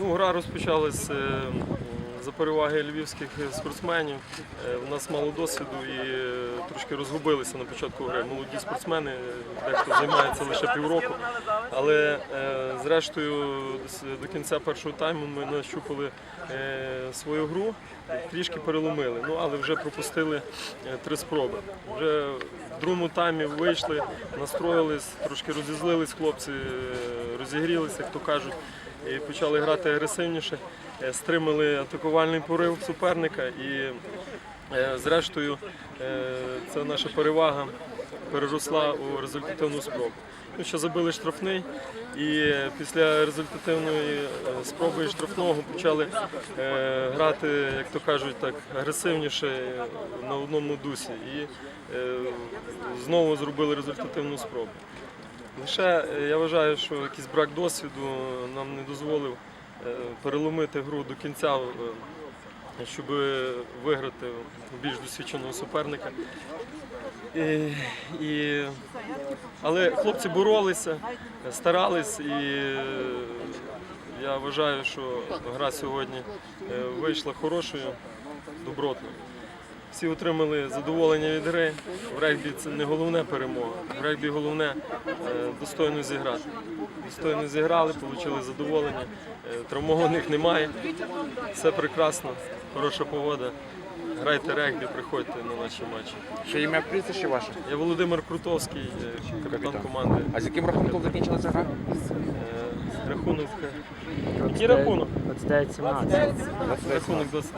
Ну, гра розпочалась е, за переваги львівських спортсменів. Е, У нас мало досвіду і е, трошки розгубилися на початку гри. Молоді спортсмени, дехто займається лише півроку. Але зрештою до кінця першого тайму ми нащупали свою гру, трішки переломили. Ну але вже пропустили е, три спроби. Вже в другому таймі вийшли, настроїлись, трошки розізлились хлопці, е, розігрілися, як то кажуть і почали грати агресивніше, е, стримали атакувальний порив суперника і зрештою е, ця наша перевага переросла у результативну спробу. Ну, що забили штрафний, і після результативної е, спроби штрафного почали е, грати, як то кажуть, так агресивніше на одному дусі і е, знову зробили результативну спробу. Лише е, я вважаю, що якийсь брак досвіду нам не дозволив е, переломити гру до кінця, щоб виграти більш досвідченого суперника. І, і, але хлопці боролися, старались, і е, я вважаю, що гра сьогодні е, вийшла хорошою, добротною. Всі отримали задоволення від гри. В регбі це не головне перемога. В регбі головне е, достойно зіграти. Достойно зіграли, отримали задоволення. Е, Травмованих немає. Все прекрасно, хороша погода. Грайте регбі, приходьте на наші матчі. Ще ім'я прізвище ваше? Я Володимир Крутовський, е, капітан команди. А з яким рахунком закінчилася гра? Рахунок. Який рахунок? 29-17. Рахунок 20.